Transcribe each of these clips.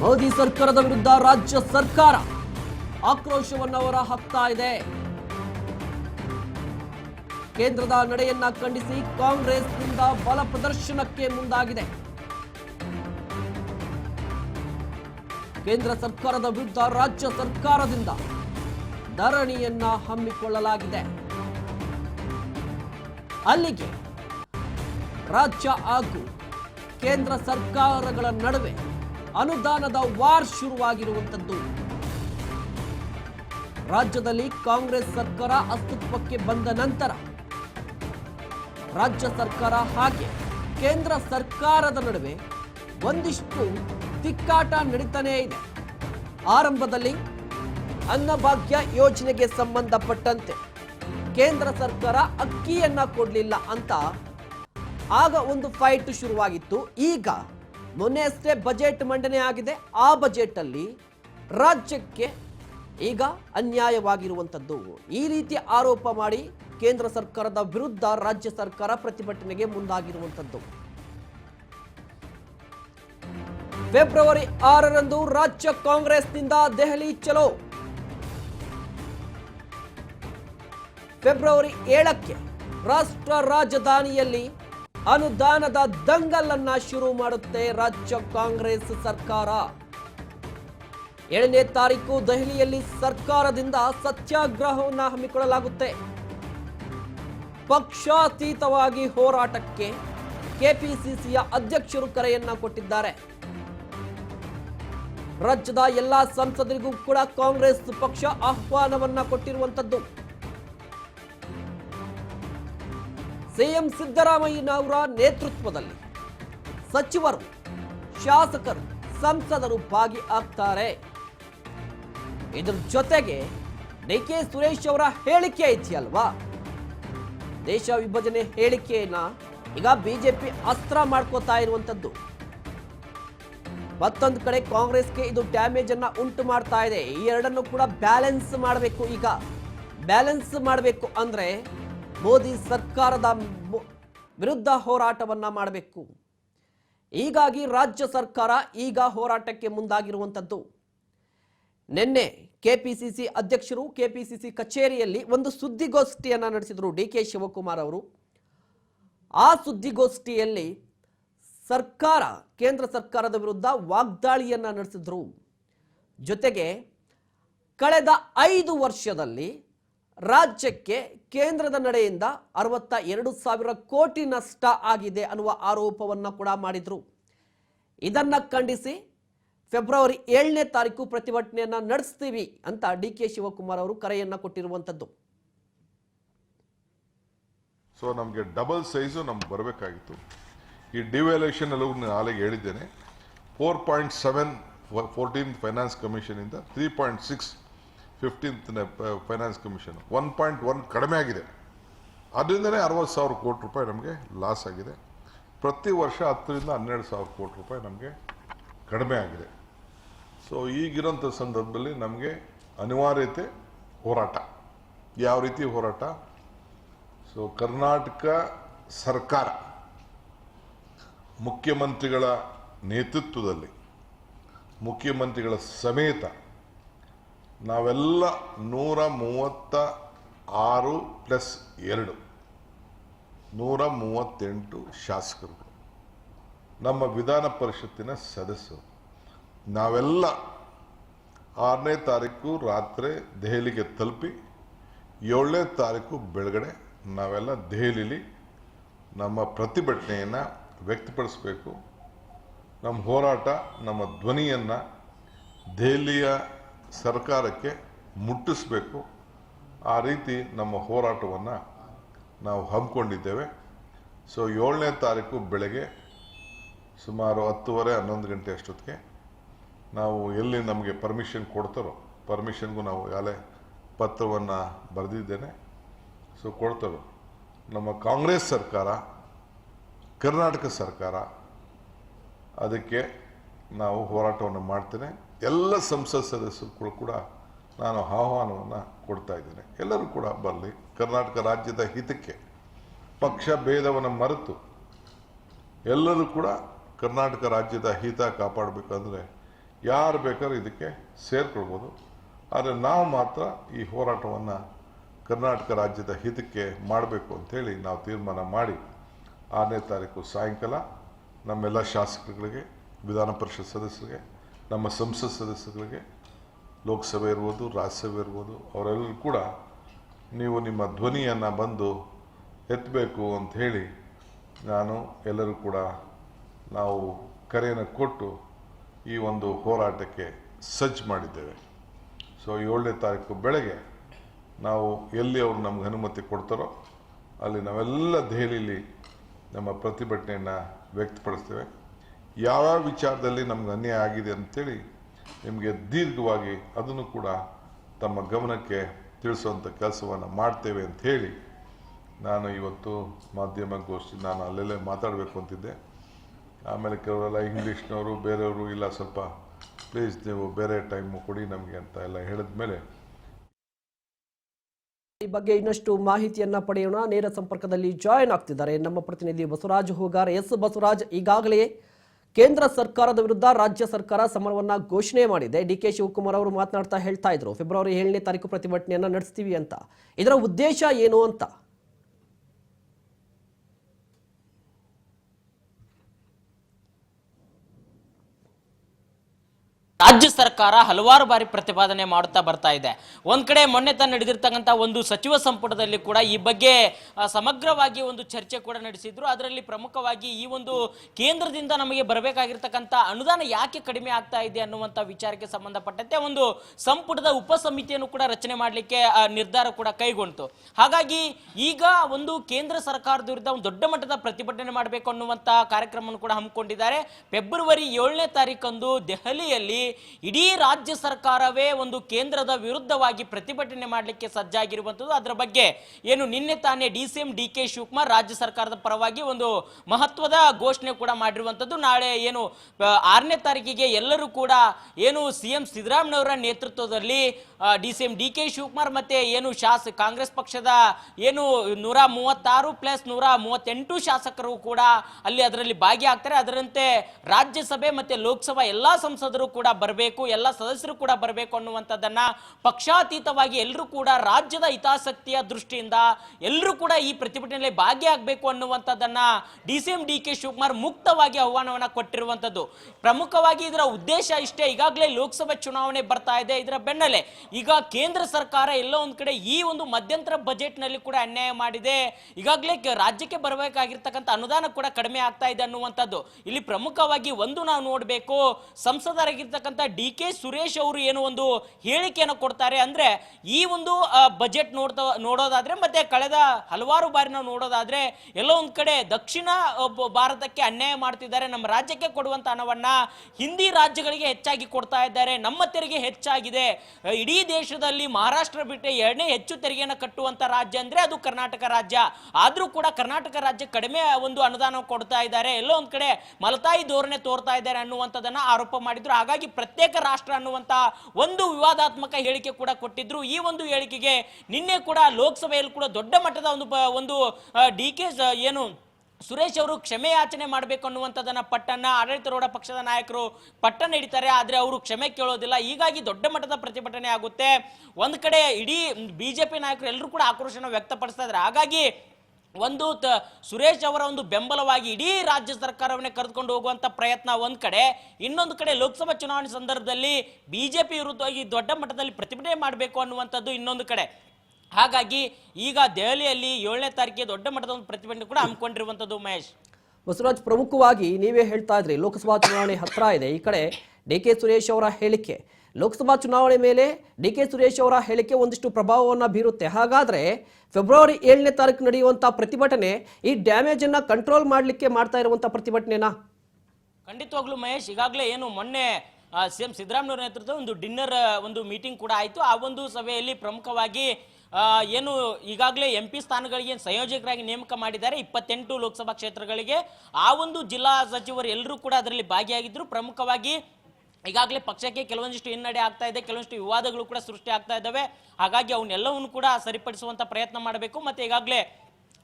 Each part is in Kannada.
ಮೋದಿ ಸರ್ಕಾರದ ವಿರುದ್ಧ ರಾಜ್ಯ ಸರ್ಕಾರ ಆಕ್ರೋಶವನ್ನು ಹೊರ ಹಾಕ್ತಾ ಇದೆ. ಕೇಂದ್ರದ ನಡೆಯನ್ನ ಖಂಡಿಸಿ ಕಾಂಗ್ರೆಸ್ನಿಂದ ಬಲ ಪ್ರದರ್ಶನಕ್ಕೆ ಮುಂದಾಗಿದೆ. ಕೇಂದ್ರ ಸರ್ಕಾರದ ವಿರುದ್ಧ ರಾಜ್ಯ ಸರ್ಕಾರದಿಂದ ಧರಣಿಯನ್ನ ಹಮ್ಮಿಕೊಳ್ಳಲಾಗಿದೆ. ಅಲ್ಲಿಗೆ ರಾಜ್ಯ ಹಾಗೂ ಕೇಂದ್ರ ಸರ್ಕಾರಗಳ ನಡುವೆ ಅನುದಾನದ ವಾರ್ ಶುರುವಾಗಿರುವಂಥದ್ದು. ರಾಜ್ಯದಲ್ಲಿ ಕಾಂಗ್ರೆಸ್ ಸರ್ಕಾರ ಅಸ್ತಿತ್ವಕ್ಕೆ ಬಂದ ನಂತರ ರಾಜ್ಯ ಸರ್ಕಾರ ಹಾಗೆ ಕೇಂದ್ರ ಸರ್ಕಾರದ ನಡುವೆ ಒಂದಿಷ್ಟು ತಿಕ್ಕಾಟ ನಡೀತಾನೇ ಇದೆ. ಆರಂಭದಲ್ಲಿ ಅನ್ನಭಾಗ್ಯ ಯೋಜನೆಗೆ ಸಂಬಂಧಪಟ್ಟಂತೆ ಕೇಂದ್ರ ಸರ್ಕಾರ ಅಕ್ಕಿಯನ್ನ ಕೊಡಲಿಲ್ಲ ಅಂತ ಆಗ ಒಂದು ಫೈಟ್ ಶುರುವಾಗಿತ್ತು. ಈಗ ಮೊನ್ನೆ ಅಷ್ಟೇ ಬಜೆಟ್ ಮಂಡನೆ ಆಗಿದೆ. ಆ ಬಜೆಟ್ ಅಲ್ಲಿ ರಾಜ್ಯಕ್ಕೆ ಈಗ ಅನ್ಯಾಯವಾಗಿರುವಂಥದ್ದು. ಈ ರೀತಿ ಆರೋಪ ಮಾಡಿ ಕೇಂದ್ರ ಸರ್ಕಾರದ ವಿರುದ್ಧ ರಾಜ್ಯ ಸರ್ಕಾರ ಪ್ರತಿಭಟನೆಗೆ ಮುಂದಾಗಿರುವಂಥದ್ದು. ಫೆಬ್ರವರಿ ಆರರಂದು ರಾಜ್ಯ ಕಾಂಗ್ರೆಸ್ನಿಂದ ದೆಹಲಿ ಚಲೋ. ಫೆಬ್ರವರಿ ಏಳಕ್ಕೆ ರಾಷ್ಟ್ರ ರಾಜಧಾನಿಯಲ್ಲಿ ಅನುದಾನದ ದಂಗಲನ್ನ ಶುರು ಮಾಡುತ್ತೆ ರಾಜ್ಯ ಕಾಂಗ್ರೆಸ್ ಸರ್ಕಾರ. ಏಳನೇ ತಾರೀಕು ದೆಹಲಿಯಲ್ಲಿ ಸರ್ಕಾರದಿಂದ ಸತ್ಯಾಗ್ರಹವನ್ನು ಹಮ್ಮಿಕೊಳ್ಳಲಾಗುತ್ತೆ. ಪಕ್ಷಾತೀತವಾಗಿ ಹೋರಾಟಕ್ಕೆ ಕೆಪಿಸಿಸಿಯ ಅಧ್ಯಕ್ಷರು ಕರೆಯನ್ನ ಕೊಟ್ಟಿದ್ದಾರೆ. ರಾಜ್ಯದ ಎಲ್ಲಾ ಸಂಸದರಿಗೂ ಕೂಡ ಕಾಂಗ್ರೆಸ್ ಪಕ್ಷ ಆಹ್ವಾನವನ್ನ ಕೊಟ್ಟಿರುವಂತದ್ದು. ಸಿಎಂ ಸಿದ್ದರಾಮಯ್ಯನವರ ನೇತೃತ್ವದಲ್ಲಿ ಸಚಿವರು, ಶಾಸಕರು, ಸಂಸದರು ಭಾಗಿಯಾಗ್ತಾರೆ. ಇದರ ಜೊತೆಗೆ ಡಿ ಸುರೇಶ್ ಅವರ ಹೇಳಿಕೆ ಇದೆಯಲ್ವಾ ದೇಶ ವಿಭಜನೆ ಹೇಳಿಕೆಯನ್ನ ಈಗ ಬಿಜೆಪಿ ಅಸ್ತ್ರ ಮಾಡ್ಕೋತಾ ಇರುವಂತದ್ದು ಮತ್ತೊಂದು ಕಡೆ ಕಾಂಗ್ರೆಸ್ಗೆ ಇದು ಡ್ಯಾಮೇಜ್ ಅನ್ನ ಉಂಟು ಮಾಡ್ತಾ ಇದೆ. ಈ ಎರಡನ್ನು ಕೂಡ ಬ್ಯಾಲೆನ್ಸ್ ಮಾಡಬೇಕು ಈಗ. ಬ್ಯಾಲೆನ್ಸ್ ಮಾಡಬೇಕು ಅಂದ್ರೆ ಮೋದಿ ಸರ್ಕಾರದ ವಿರುದ್ಧ ಹೋರಾಟವನ್ನು ಮಾಡಬೇಕು. ಹೀಗಾಗಿ ರಾಜ್ಯ ಸರ್ಕಾರ ಈಗ ಹೋರಾಟಕ್ಕೆ ಮುಂದಾಗಿರುವಂಥದ್ದು ನಿನ್ನೆ ಕೆಪಿಸಿಸಿ ಅಧ್ಯಕ್ಷರು ಕೆಪಿಸಿಸಿ ಕಚೇರಿಯಲ್ಲಿ ಒಂದು ಸುದ್ದಿಗೋಷ್ಠಿಯನ್ನು ನಡೆಸಿದರು ಡಿ ಕೆ ಶಿವಕುಮಾರ್ ಅವರು. ಆ ಸುದ್ದಿಗೋಷ್ಠಿಯಲ್ಲಿ ಸರ್ಕಾರ, ಕೇಂದ್ರ ಸರ್ಕಾರದ ವಿರುದ್ಧ ವಾಗ್ದಾಳಿಯನ್ನು ನಡೆಸಿದ್ರು. ಜೊತೆಗೆ ಕಳೆದ ಐದು ವರ್ಷದಲ್ಲಿ ರಾಜ್ಯಕ್ಕೆ ಕೇಂದ್ರದ ನಡೆಯಿಂದ ಅರವತ್ತ ಎರಡು ಸಾವಿರ ಕೋಟಿ ನಷ್ಟ ಆಗಿದೆ ಅನ್ನುವ ಆರೋಪವನ್ನು ಕೂಡ ಮಾಡಿದರು. ಇದನ್ನು ಖಂಡಿಸಿ ಫೆಬ್ರವರಿ ಏಳನೇ ತಾರೀಕು ಪ್ರತಿಭಟನೆಯನ್ನು ನಡೆಸ್ತೀವಿ ಅಂತ ಡಿ ಕೆ ಶಿವಕುಮಾರ್ ಅವರು ಕರೆಯನ್ನು ಕೊಟ್ಟಿರುವಂಥದ್ದು ಸೊ ನಮಗೆ ಡಬಲ್ ಸೈಜು ನಮ್ಗೆ ಬರಬೇಕಾಗಿತ್ತು. ಈ ಡಿವ್ಯಾಲ್ಯೂಷನ್ ಎಲ್ಲವೂ ಆಲೆಗೆ ಹೇಳಿದ್ದೇನೆ. Four point seven fourteen finance ಕಮಿಷನಿಂದ three point six fifteenth finance commission one point one ಕಡಿಮೆ ಆಗಿದೆ. ಅದರಿಂದನೇ ಅರವತ್ತು ಸಾವಿರ ಕೋಟಿ ರೂಪಾಯಿ ನಮಗೆ ಲಾಸ್ ಆಗಿದೆ. ಪ್ರತಿ ವರ್ಷ ಹತ್ತರಿಂದ ಹನ್ನೆರಡು ಸಾವಿರ ಕೋಟಿ ರೂಪಾಯಿ ನಮಗೆ ಕಡಿಮೆ ಆಗಿದೆ. ಸೊ ಈಗಿರೋಂಥ ಸಂದರ್ಭದಲ್ಲಿ ನಮಗೆ ಅನಿವಾರ್ಯತೆ ಹೋರಾಟ. ಯಾವ ರೀತಿ ಹೋರಾಟ? ಸೊ ಕರ್ನಾಟಕ ಸರ್ಕಾರ ಮುಖ್ಯಮಂತ್ರಿಗಳ ನೇತೃತ್ವದಲ್ಲಿ, ಮುಖ್ಯಮಂತ್ರಿಗಳ ಸಮೇತ ನಾವೆಲ್ಲ ನೂರ ಮೂವತ್ತ ಆರು ಪ್ಲಸ್ ಎರಡು. ನೂರ ಮೂವತ್ತೆಂಟು ಶಾಸಕರು. ನಮ್ಮ ವಿಧಾನ ಪರಿಷತ್ತಿನ ಸದಸ್ಯರು. ನಾವೆಲ್ಲ ಆರನೇ ತಾರೀಕು ರಾತ್ರಿ ದೆಹಲಿಗೆ ತಲುಪಿ, ಏಳನೇ ತಾರೀಕು ಬೆಳಗಡೆ ನಾವೆಲ್ಲ ದೆಹಲಿಲಿ ನಮ್ಮ ಪ್ರತಿಭಟನೆಯನ್ನು ವ್ಯಕ್ತಪಡಿಸಬೇಕು. ನಮ್ಮ ಹೋರಾಟ, ನಮ್ಮ ಧ್ವನಿಯನ್ನು ದೆಹಲಿಯ ಸರ್ಕಾರಕ್ಕೆ ಮುಟ್ಟಿಸಬೇಕು. ಆ ರೀತಿ ನಮ್ಮ ಹೋರಾಟವನ್ನು ನಾವು ಹಮ್ಮಿಕೊಂಡಿದ್ದೇವೆ. ಸೊ ಏಳನೇ ತಾರೀಕು ಬೆಳಗ್ಗೆ ಸುಮಾರು ಹತ್ತುವರೆ, ಹನ್ನೊಂದು ಗಂಟೆ ಅಷ್ಟೊತ್ತಿಗೆ ನಾವು ಎಲ್ಲಿ ನಮಗೆ ಪರ್ಮಿಷನ್ ಕೊಡ್ತಾರೋ ಪರ್ಮಿಷನ್ಗೂ ನಾವು ಯಾಲೇ ಪತ್ರವನ್ನು ಬರೆದಿದ್ದೇನೆ. ಸೊ ಕೊಡ್ತಾರೋ. ನಮ್ಮ ಕಾಂಗ್ರೆಸ್ ಸರ್ಕಾರ, ಕರ್ನಾಟಕ ಸರ್ಕಾರ, ಅದಕ್ಕೆ ನಾವು ಹೋರಾಟವನ್ನು ಮಾಡ್ತೇನೆ. ಎಲ್ಲ ಸಂಸತ್ ಸದಸ್ಯರು ಕೂಡ ನಾನು ಆಹ್ವಾನವನ್ನು ಕೊಡ್ತಾ ಇದ್ದೇನೆ. ಎಲ್ಲರೂ ಕೂಡ ಬರಲಿ. ಕರ್ನಾಟಕ ರಾಜ್ಯದ ಹಿತಕ್ಕೆ ಪಕ್ಷ ಭೇದವನ್ನು ಮರೆತು ಎಲ್ಲರೂ ಕೂಡ ಕರ್ನಾಟಕ ರಾಜ್ಯದ ಹಿತ ಕಾಪಾಡಬೇಕಂದ್ರೆ ಯಾರು ಬೇಕಾದ್ರೂ ಇದಕ್ಕೆ ಸೇರ್ಕೊಳ್ಬೋದು. ಆದರೆ ನಾವು ಮಾತ್ರ ಈ ಹೋರಾಟವನ್ನು ಕರ್ನಾಟಕ ರಾಜ್ಯದ ಹಿತಕ್ಕೆ ಮಾಡಬೇಕು ಅಂಥೇಳಿ ನಾವು ತೀರ್ಮಾನ ಮಾಡಿ ಆರನೇ ತಾರೀಕು ಸಾಯಂಕಾಲ ನಮ್ಮೆಲ್ಲ ಶಾಸಕರುಗಳಿಗೆ, ವಿಧಾನ ಪರಿಷತ್ ಸದಸ್ಯರಿಗೆ ನಮ್ಮ ಸಂಸತ್ ಸದಸ್ಯರುಗಳಿಗೆ ಲೋಕಸಭೆ ಇರ್ಬೋದು, ರಾಜ್ಯಸಭೆ ಇರ್ಬೋದು, ಅವರೆಲ್ಲರೂ ಕೂಡ ನೀವು ನಿಮ್ಮ ಧ್ವನಿಯನ್ನು ಬಂದು ಎತ್ತಬೇಕು ಅಂತ ಹೇಳಿ ನಾನು ಎಲ್ಲರೂ ಕೂಡ ನಾವು ಕರೆಯನ್ನು ಕೊಟ್ಟು ಈ ಒಂದು ಹೋರಾಟಕ್ಕೆ ಸಜ್ಜು ಮಾಡಿದ್ದೇವೆ. ಸೊ ಏಳನೇ ತಾರೀಕು ಬೆಳಗ್ಗೆ ನಾವು ಎಲ್ಲಿ ಅವರು ನಮ್ಗೆ ಅನುಮತಿ ಕೊಡ್ತಾರೋ ಅಲ್ಲಿ ನಾವೆಲ್ಲ ದೆಹಲಿಯಲ್ಲಿ ನಮ್ಮ ಪ್ರತಿಭಟನೆಯನ್ನು ವ್ಯಕ್ತಪಡಿಸ್ತೇವೆ. ಯಾವ್ಯಾವ ವಿಚಾರದಲ್ಲಿ ನಮ್ಗೆ ಅನ್ಯಾಯ ಆಗಿದೆ ಅಂತೇಳಿ ನಿಮಗೆ ದೀರ್ಘವಾಗಿ ಅದನ್ನು ಕೂಡ ತಮ್ಮ ಗಮನಕ್ಕೆ ತಿಳಿಸುವಂಥ ಕೆಲಸವನ್ನು ಮಾಡ್ತೇವೆ ಅಂತ ಹೇಳಿ ನಾನು ಇವತ್ತು ಮಾಧ್ಯಮಗೋಷ್ಠಿ ನಾನು ಅಲ್ಲೆಲ್ಲೇ ಮಾತಾಡಬೇಕು ಅಂತಿದ್ದೆ. ಆಮೇಲೆ ಕೆಲವರೆಲ್ಲ ಇಂಗ್ಲೀಷ್ನವರು, ಬೇರೆಯವರು ಇಲ್ಲ ಸ್ವಲ್ಪ ಪ್ಲೀಸ್ ನೀವು ಬೇರೆ ಟೈಮು ಕೊಡಿ ನಮಗೆ ಅಂತ ಎಲ್ಲ ಹೇಳಿದ ಮೇಲೆ ಈ ಬಗ್ಗೆ ಇನ್ನಷ್ಟು ಮಾಹಿತಿಯನ್ನ ಪಡೆಯೋಣ. ನೇರ ಸಂಪರ್ಕದಲ್ಲಿ ಜಾಯಿನ್ ಆಗ್ತಿದ್ದಾರೆ ನಮ್ಮ ಪ್ರತಿನಿಧಿ ಬಸವರಾಜ್ ಹೋಗಾರ್. ಎಸ್ ಬಸವರಾಜ್ ಈಗಾಗಲೇ ಕೇಂದ್ರ ಸರ್ಕಾರದ ವಿರುದ್ಧ ರಾಜ್ಯ ಸರ್ಕಾರ ಸಮರವನ್ನ ಘೋಷಣೆ ಮಾಡಿದೆ. ಡಿ ಕೆ ಶಿವಕುಮಾರ್ ಅವರು ಮಾತನಾಡ್ತಾ ಹೇಳ್ತಾ ಇದ್ರು. ಫೆಬ್ರವರಿ ಏಳನೇ ತಾರೀಕು ಪ್ರತಿಭಟನೆಯನ್ನ ನಡೆಸ್ತೀವಿ ಅಂತ. ಇದರ ಉದ್ದೇಶ ಏನು ಅಂತ? ರಾಜ್ಯ ಸರ್ಕಾರ ಹಲವಾರು ಬಾರಿ ಪ್ರತಿಪಾದನೆ ಮಾಡುತ್ತಾ ಬರ್ತಾ ಇದೆ. ಒಂದ್ ಕಡೆ ಮೊನ್ನೆ ತಾನು ನಡೆದಿರ್ತಕ್ಕಂಥ ಒಂದು ಸಚಿವ ಸಂಪುಟದಲ್ಲಿ ಕೂಡ ಈ ಬಗ್ಗೆ ಸಮಗ್ರವಾಗಿ ಒಂದು ಚರ್ಚೆ ಕೂಡ ನಡೆಸಿದ್ರು. ಅದರಲ್ಲಿ ಪ್ರಮುಖವಾಗಿ ಈ ಒಂದು ಕೇಂದ್ರದಿಂದ ನಮಗೆ ಬರಬೇಕಾಗಿರ್ತಕ್ಕಂಥ ಅನುದಾನ ಯಾಕೆ ಕಡಿಮೆ ಆಗ್ತಾ ಇದೆ ಅನ್ನುವಂಥ ವಿಚಾರಕ್ಕೆ ಸಂಬಂಧಪಟ್ಟಂತೆ ಒಂದು ಸಂಪುಟದ ಉಪ ಸಮಿತಿಯನ್ನು ಕೂಡ ರಚನೆ ಮಾಡಲಿಕ್ಕೆ ನಿರ್ಧಾರ ಕೂಡ ಕೈಗೊಂಡಿತು. ಹಾಗಾಗಿ ಈಗ ಒಂದು ಕೇಂದ್ರ ಸರ್ಕಾರದ ವಿರುದ್ಧ ಒಂದು ದೊಡ್ಡ ಮಟ್ಟದ ಪ್ರತಿಭಟನೆ ಮಾಡಬೇಕು ಅನ್ನುವಂಥ ಕಾರ್ಯಕ್ರಮವನ್ನು ಕೂಡ ಹಮ್ಮಿಕೊಂಡಿದ್ದಾರೆ. ಫೆಬ್ರವರಿ ಏಳನೇ ತಾರೀಕಂದು ದೆಹಲಿಯಲ್ಲಿ ಇಡೀ ರಾಜ್ಯ ಸರ್ಕಾರವೇ ಒಂದು ಕೇಂದ್ರದ ವಿರುದ್ಧವಾಗಿ ಪ್ರತಿಭಟನೆ ಮಾಡಲಿಕ್ಕೆ ಸಜ್ಜಾಗಿರುವಂಥದ್ದು. ಅದರ ಬಗ್ಗೆ ಏನು ನಿನ್ನೆ ತಾನೇ D C M, D K Shivakumar ರಾಜ್ಯ ಸರ್ಕಾರದ ಪರವಾಗಿ ಒಂದು ಮಹತ್ವದ ಘೋಷಣೆ ಕೂಡ ಮಾಡಿರುವಂಥದ್ದು. ನಾಳೆ ಏನು ಆರನೇ ತಾರೀಕಿಗೆ ಎಲ್ಲರೂ ಕೂಡ ಏನು ಸಿ ಎಂ ಸಿದ್ದರಾಮಯ್ಯವರ ನೇತೃತ್ವದಲ್ಲಿ D C M, D K Shivakumar ಮತ್ತೆ ಏನು ಶಾಸ, ಕಾಂಗ್ರೆಸ್ ಪಕ್ಷದ ಏನು ನೂರ ಮೂವತ್ತಾರು ಪ್ಲಸ್ ನೂರ ಮೂವತ್ತೆಂಟು ಶಾಸಕರು ಕೂಡ ಅಲ್ಲಿ ಅದರಲ್ಲಿ ಭಾಗಿಯಾಗ್ತಾರೆ. ಅದರಂತೆ ರಾಜ್ಯಸಭೆ ಮತ್ತೆ ಲೋಕಸಭಾ ಎಲ್ಲಾ ಸಂಸದರು ಕೂಡ ಬರಬೇಕು, ಎಲ್ಲ ಸದಸ್ಯರು ಕೂಡ ಬರಬೇಕು ಅನ್ನುವಂಥದ್ದನ್ನ ಪಕ್ಷಾತೀತವಾಗಿ ಎಲ್ಲರೂ ಕೂಡ ರಾಜ್ಯದ ಹಿತಾಸಕ್ತಿಯ ದೃಷ್ಟಿಯಿಂದ ಎಲ್ಲರೂ ಕೂಡ ಈ ಪ್ರತಿಭಟನೆಯಲ್ಲಿ ಭಾಗಿಯಾಗಬೇಕು ಅನ್ನುವಂಥದ್ದನ್ನ D C M D K Shivakumar ಮುಕ್ತವಾಗಿ ಆಹ್ವಾನವನ್ನ ಕೊಟ್ಟಿರುವಂಥದ್ದು. ಪ್ರಮುಖವಾಗಿ ಇದರ ಉದ್ದೇಶ ಇಷ್ಟೇ, ಈಗಾಗಲೇ ಲೋಕಸಭೆ ಚುನಾವಣೆ ಬರ್ತಾ ಇದೆ ಇದರ ಬೆನ್ನಲ್ಲೇ. ಈಗ ಕೇಂದ್ರ ಸರ್ಕಾರ ಎಲ್ಲೋ ಒಂದು ಕಡೆ ಈ ಒಂದು ಮಧ್ಯಂತರ ಬಜೆಟ್ನಲ್ಲಿ ಕೂಡ ಅನ್ಯಾಯ ಮಾಡಿದೆ. ಈಗಾಗಲೇ ರಾಜ್ಯಕ್ಕೆ ಬರಬೇಕಾಗಿರ್ತಕ್ಕಂಥ ಅನುದಾನ ಕೂಡ ಕಡಿಮೆ ಆಗ್ತಾ ಇದೆ ಅನ್ನುವಂಥದ್ದು. ಇಲ್ಲಿ ಪ್ರಮುಖವಾಗಿ ಒಂದು ನಾವು ನೋಡಬೇಕು, ಸಂಸದರಾಗಿರ್ತಕ್ಕಂಥ ಡಿ ಕೆ ಸುರೇಶ್ ಅವರು ಏನು ಒಂದು ಹೇಳಿಕೆಯನ್ನು ಕೊಡ್ತಾರೆ ಅಂದರೆ, ಈ ಒಂದು ಬಜೆಟ್ ನೋಡ್ತಾ, ನೋಡೋದಾದರೆ ಮತ್ತೆ ಕಳೆದ ಹಲವಾರು ಬಾರಿ ನಾವು ನೋಡೋದಾದರೆ, ಎಲ್ಲೋ ಒಂದು ಕಡೆ ದಕ್ಷಿಣ ಭಾರತಕ್ಕೆ ಅನ್ಯಾಯ ಮಾಡ್ತಿದ್ದಾರೆ, ನಮ್ಮ ರಾಜ್ಯಕ್ಕೆ ಕೊಡುವಂಥ ಹಣವನ್ನು ಹಿಂದಿ ರಾಜ್ಯಗಳಿಗೆ ಹೆಚ್ಚಾಗಿ ಕೊಡ್ತಾ ಇದ್ದಾರೆ, ನಮ್ಮ ತೆರಿಗೆ ಹೆಚ್ಚಾಗಿದೆ ಇಡೀ ದೇಶದಲ್ಲಿ ಮಹಾರಾಷ್ಟ್ರ ಬಿಟ್ಟರೆ ಎರಡನೇ ಹೆಚ್ಚು ತೆರಿಗೆಯನ್ನು ಕಟ್ಟುವಂಥ ರಾಜ್ಯ ಅಂದರೆ ಅದು ಕರ್ನಾಟಕ ರಾಜ್ಯ. ಆದರೂ ಕೂಡ ಕರ್ನಾಟಕ ರಾಜ್ಯ ಕಡಿಮೆ ಒಂದು ಅನುದಾನ ಕೊಡ್ತಾ ಇದ್ದಾರೆ, ಎಲ್ಲೋ ಒಂದು ಕಡೆ ಮಲತಾಯಿ ಧೋರಣೆ ತೋರ್ತಾ ಇದ್ದಾರೆ ಅನ್ನುವಂಥದ್ದನ್ನು ಆರೋಪ ಮಾಡಿದ್ರು. ಹಾಗಾಗಿ ಪ್ರತ್ಯೇಕ ರಾಷ್ಟ್ರ ಅನ್ನುವಂತ ಒಂದು ವಿವಾದಾತ್ಮಕ ಹೇಳಿಕೆ ಕೂಡ ಕೊಟ್ಟಿದ್ರು. ಈ ಒಂದು ಹೇಳಿಕೆಗೆ ನಿನ್ನೆ ಕೂಡ ಲೋಕಸಭೆಯಲ್ಲಿ ಕೂಡ ದೊಡ್ಡ ಮಟ್ಟದ ಒಂದು ಬ- ಒಂದು ಡಿ ಕೆ ಏನು, ಸುರೇಶ್ ಅವರು ಕ್ಷಮೆ ಯಾಚನೆ ಮಾಡಬೇಕು ಅನ್ನುವಂಥದ್ದನ್ನ ಪಟ್ಟನ್ನ ಆಡಳಿತಾರೂಢ ಪಕ್ಷದ ನಾಯಕರು ಪಟ್ಟ ಹಿಡಿತಾರೆ, ಆದರೆ ಅವರು ಕ್ಷಮೆ ಕೇಳೋದಿಲ್ಲ. ಹೀಗಾಗಿ ದೊಡ್ಡ ಮಟ್ಟದ ಪ್ರತಿಭಟನೆ ಆಗುತ್ತೆ. ಒಂದು ಕಡೆ ಇಡೀ ಬಿಜೆಪಿ ನಾಯಕರು ಎಲ್ಲರೂ ಕೂಡ ಆಕ್ರೋಶನ ವ್ಯಕ್ತಪಡಿಸ್ತಾ ಇದ್ದಾರೆ. ಹಾಗಾಗಿ ಒಂದು ತ- ಸುರೇಶ್ ಅವರ ಒಂದು ಬೆಂಬಲವಾಗಿ ಇಡೀ ರಾಜ್ಯ ಸರ್ಕಾರವನ್ನೇ ಕರೆದುಕೊಂಡು ಹೋಗುವಂಥ ಪ್ರಯತ್ನ ಒಂದು ಕಡೆ, ಇನ್ನೊಂದು ಕಡೆ ಲೋಕಸಭಾ ಚುನಾವಣೆ ಸಂದರ್ಭದಲ್ಲಿ ಬಿ ಜೆ ಪಿ ವಿರುದ್ಧವಾಗಿ ದೊಡ್ಡ ಮಟ್ಟದಲ್ಲಿ ಪ್ರತಿಭಟನೆ ಮಾಡಬೇಕು ಅನ್ನುವಂಥದ್ದು ಇನ್ನೊಂದು ಕಡೆ. ಹಾಗಾಗಿ ಈಗ ದೆಹಲಿಯಲ್ಲಿ ಏಳನೇ ತಾರೀಕಿಗೆ ದೊಡ್ಡ ಮಟ್ಟದ ಒಂದು ಪ್ರತಿಭಟನೆ ಕೂಡ ಹಮ್ಮಿಕೊಂಡಿರುವಂಥದ್ದು ಮಹೇಶ್. ಬಸವರಾಜ್, ಪ್ರಮುಖವಾಗಿ ನೀವೇ ಹೇಳ್ತಾ ಇದ್ರಿ, ಲೋಕಸಭಾ ಚುನಾವಣೆ ಹತ್ತಿರ ಇದೆ. ಈ ಕಡೆ ಡಿ ಕೆ ಸುರೇಶ್ ಅವರ ಹೇಳಿಕೆ ಲೋಕಸಭಾ ಚುನಾವಣೆ ಮೇಲೆ ಡಿ ಕೆ ಸುರೇಶ್ ಅವರ ಹೇಳಿಕೆ ಒಂದಿಷ್ಟು ಪ್ರಭಾವವನ್ನು ಬೀರುತ್ತೆ. ಹಾಗಾದರೆ ಫೆಬ್ರವರಿ ಏಳನೇ ತಾರೀಕು ನಡೆಯುವಂಥ ಪ್ರತಿಭಟನೆ ಈ ಡ್ಯಾಮೇಜನ್ನು ಕಂಟ್ರೋಲ್ ಮಾಡಲಿಕ್ಕೆ ಮಾಡ್ತಾ ಇರುವಂಥ ಪ್ರತಿಭಟನೆನಾ? ಖಂಡಿತವಾಗ್ಲೂ ಮಹೇಶ್, ಈಗಾಗಲೇ ಏನು ಮೊನ್ನೆ ಸಿ ಎಂ ಸಿದ್ದರಾಮಯ್ಯವರ ನೇತೃತ್ವದ ಒಂದು ಡಿನ್ನರ್ ಒಂದು ಮೀಟಿಂಗ್ ಕೂಡ ಆಯಿತು. ಆ ಒಂದು ಸಭೆಯಲ್ಲಿ ಪ್ರಮುಖವಾಗಿ ಏನು ಈಗಾಗಲೇ ಎಂ ಪಿ ಸ್ಥಾನಗಳಿಗೆ ಸಂಯೋಜಕರಾಗಿ ನೇಮಕ ಮಾಡಿದ್ದಾರೆ ಇಪ್ಪತ್ತೆಂಟು ಲೋಕಸಭಾ ಕ್ಷೇತ್ರಗಳಿಗೆ. ಆ ಒಂದು ಜಿಲ್ಲಾ ಸಚಿವರು ಎಲ್ಲರೂ ಕೂಡ ಅದರಲ್ಲಿ ಭಾಗಿಯಾಗಿದ್ದರು ಪ್ರಮುಖವಾಗಿ ಈಗಾಗಲೇ ಪಕ್ಷಕ್ಕೆ ಕೆಲವೊಂದಿಷ್ಟು ಹಿನ್ನಡೆ ಆಗ್ತಾ ಇದೆ, ಕೆಲವೊಂದಿಷ್ಟು ವಿವಾದಗಳು ಕೂಡ ಸೃಷ್ಟಿ ಆಗ್ತಾ ಇದ್ದಾವೆ. ಹಾಗಾಗಿ ಅವನ್ನೆಲ್ಲವನ್ನು ಕೂಡ ಸರಿಪಡಿಸುವಂತ ಪ್ರಯತ್ನ ಮಾಡಬೇಕು ಮತ್ತೆ ಈಗಾಗಲೇ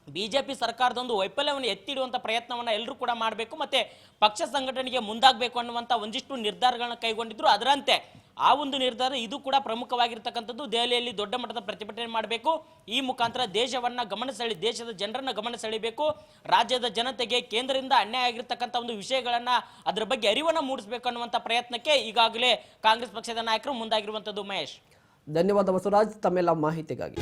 ಬಿಜೆಪಿ ಸರ್ಕಾರದ ಒಂದು ವೈಫಲ್ಯವನ್ನು ಎತ್ತಿಡುವಂತ ಪ್ರಯತ್ನವನ್ನ ಎಲ್ಲರೂ ಕೂಡ ಮಾಡಬೇಕು ಮತ್ತೆ ಪಕ್ಷ ಸಂಘಟನೆಗೆ ಮುಂದಾಗಬೇಕು ಅನ್ನುವಂತ ಒಂದಿಷ್ಟು ನಿರ್ಧಾರಗಳನ್ನ ಕೈಗೊಂಡಿದ್ರು. ಅದರಂತೆ ಆ ಒಂದು ನಿರ್ಧಾರ ಇದು ಕೂಡ ಪ್ರಮುಖವಾಗಿರ್ತಕ್ಕಂಥದ್ದು. ದೆಹಲಿಯಲ್ಲಿ ದೊಡ್ಡ ಮಟ್ಟದ ಪ್ರತಿಭಟನೆ ಮಾಡಬೇಕು. ಈ ಮುಖಾಂತರ ದೇಶವನ್ನ ಗಮನ ಸೆಳಿ ದೇಶದ ಜನರನ್ನು ಗಮನ ಸೆಳಿಬೇಕು ರಾಜ್ಯದ ಜನತೆಗೆ ಕೇಂದ್ರದಿಂದ ಅನ್ಯಾಯ ಆಗಿರ್ತಕ್ಕಂಥ ಒಂದು ವಿಷಯಗಳನ್ನ ಅದರ ಬಗ್ಗೆ ಅರಿವನ್ನು ಮೂಡಿಸಬೇಕು ಅನ್ನುವಂಥ ಪ್ರಯತ್ನಕ್ಕೆ ಈಗಾಗಲೇ ಕಾಂಗ್ರೆಸ್ ಪಕ್ಷದ ನಾಯಕರು ಮುಂದಾಗಿರುವಂಥದ್ದು ಮಹೇಶ್. ಧನ್ಯವಾದ ಬಸವರಾಜ್, ತಮ್ಮೆಲ್ಲ ಮಾಹಿತಿಗಾಗಿ.